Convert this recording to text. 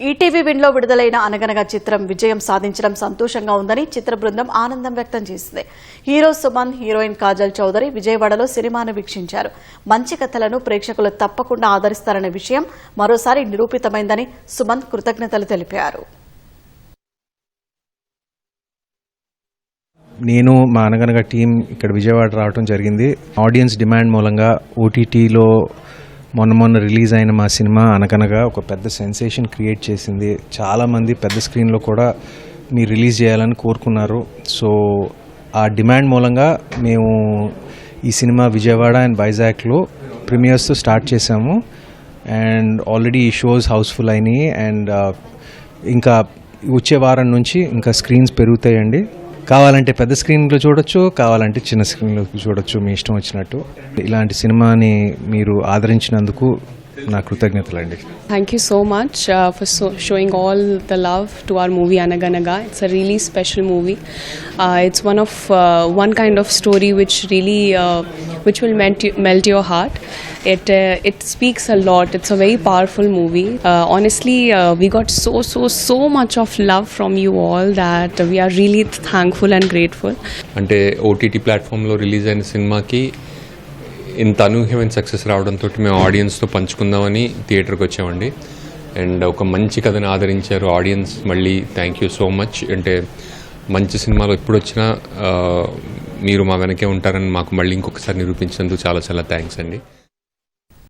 ETV విన్లో విడుదలైన అనగనగా చిత్రం విజయం సాధించడం సంతోషంగా ఉందని చిత్ర బృందం ఆనందం వ్యక్తం చేసింది. హీరో సుమన్ హీరోయిన్ కాజల్ చౌదరి విజయవాడలో సినిమాను వీక్షించారు. మంచి కథలను ప్రేక్షకులు తప్పకుండా ఆదరిస్తారనే విషయం మరోసారి నిరూపితమైందని సుమన్ కృతజ్ఞతలు తెలిపారు. నేను మా అనగనగా టీం ఇక్కడ విజయవాడ రావడం జరిగింది. ఆడియన్స్ డిమాండ్ మూలంగా ఓటీటీలో మొన్న మొన్న రిలీజ్ అయిన మా సినిమా అనగనగా ఒక పెద్ద సెన్సేషన్ క్రియేట్ చేసింది. చాలామంది పెద్ద స్క్రీన్లో కూడా మీరు రిలీజ్ చేయాలని కోరుకున్నారు. సో ఆ డిమాండ్ మూలంగా మేము ఈ సినిమా విజయవాడ అండ్ వైజాగ్లో ప్రీమియర్స్తో స్టార్ట్ చేసాము అండ్ ఆల్రెడీ ఈ షోస్ హౌస్ఫుల్ అయినాయి. అండ్ ఇంకా వచ్చే వారం నుంచి ఇంకా స్క్రీన్స్ పెరుగుతాయండి. కావాలంటే పెద్ద స్క్రీన్లో చూడొచ్చు కావాలంటే చిన్న స్క్రీన్లో చూడొచ్చు మీ ఇష్టం వచ్చినట్టు. ఇలాంటి సినిమాని మీరు ఆదరించినందుకు నా కృతజ్ఞతలు కృతజ్ఞతలండి thank you so much for so showing all the love to our movie Anaganaga it's a really special movie it's one of one kind of story which really which will melt, you, melt your heart. It uh, it speaks a lot. It's a very powerful movie. Uh, honestly, uh, we got so so so much of love from you all that we are really thankful and grateful. అంటే OTT ప్లాట్ఫామ్లో release అయిన సినిమాకి ఇంత అనూహ్యమైన success రావడంతో మేము ఆడియన్స్తో పంచుకుందామని థియేటర్కి వచ్చామండి అండ్ ఒక మంచి కథను ఆదరించారు ఆడియన్స్ మళ్ళీ థ్యాంక్ యూ సో మచ్ అంటే మంచి సినిమాలు ఎప్పుడు వచ్చినా మీరు మా వెనకే ఉంటారని మాకు మళ్ళీ ఇంకొకసారి నిరూపించినందుకు చాలా చాలా థ్యాంక్స్ అండి.